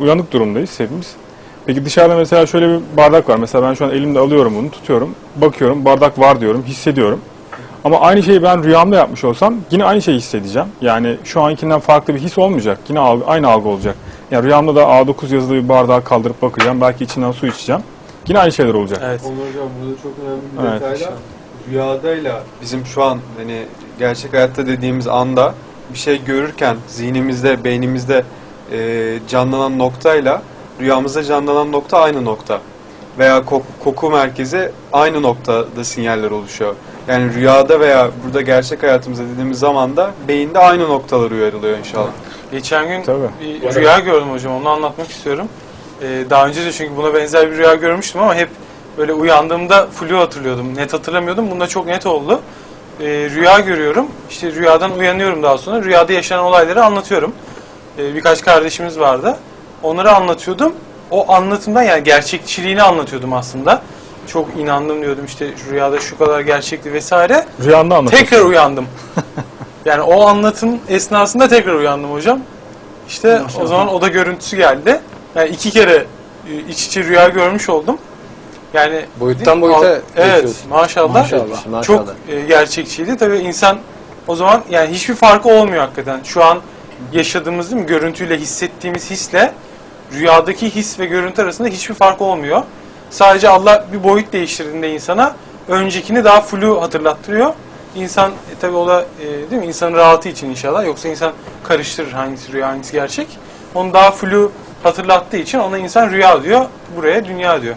uyanık durumdayız hepimiz. Peki dışarıda mesela şöyle bir bardak var. Mesela ben şu an elimde alıyorum bunu, tutuyorum. Bakıyorum, bardak var diyorum, hissediyorum. Ama aynı şeyi ben rüyamda yapmış olsam yine aynı şeyi hissedeceğim. Yani şu ankinden farklı bir his olmayacak. Yine algı- aynı algı olacak. Yani rüyamda da A9 yazılı bir bardağı kaldırıp bakacağım. Belki içinden su içeceğim. Yine aynı şeyler olacak. Evet. Onur hocam burada çok önemli bir Evet. detayla rüyadayla bizim şu an hani gerçek hayatta dediğimiz anda bir şey görürken zihnimizde, beynimizde e, canlanan noktayla rüyamızda canlanan nokta aynı nokta. Veya koku, koku merkezi aynı noktada sinyaller oluşuyor. Yani rüyada veya burada gerçek hayatımızda dediğimiz zamanda beyinde aynı noktalar uyarılıyor inşallah. Geçen gün Tabii. bir rüya gördüm hocam. Onu anlatmak istiyorum. Ee, daha önce de çünkü buna benzer bir rüya görmüştüm ama hep böyle uyandığımda flu hatırlıyordum. Net hatırlamıyordum. Bunda çok net oldu. Ee, rüya görüyorum. İşte rüyadan uyanıyorum daha sonra. Rüyada yaşanan olayları anlatıyorum. Ee, birkaç kardeşimiz vardı. Onları anlatıyordum. O anlatımdan yani gerçekçiliğini anlatıyordum aslında. Çok inandım diyordum işte rüyada şu kadar gerçekti vesaire. Rüyanda anlatıyorsun. Tekrar uyandım. Yani o anlatım esnasında tekrar uyandım hocam. İşte o zaman oda görüntüsü geldi. Yani iki kere e, iç içe rüya görmüş oldum. Yani Boyuttan boyuta Evet geçiyorsun. maşallah. Maşallah. Çok Maşallah. e, gerçekçiydi. Tabii insan o zaman yani hiçbir farkı olmuyor hakikaten. Şu an yaşadığımız değil mi görüntüyle hissettiğimiz hisle rüyadaki his ve görüntü arasında hiçbir fark olmuyor. Sadece Allah bir boyut değiştirdiğinde insana öncekini daha flu hatırlattırıyor. İnsan e, tabii o da e, değil mi insanın rahatı için inşallah yoksa insan karıştırır hangisi rüya hangisi gerçek. Onu daha flu hatırlattığı için ona insan rüya diyor, buraya dünya diyor.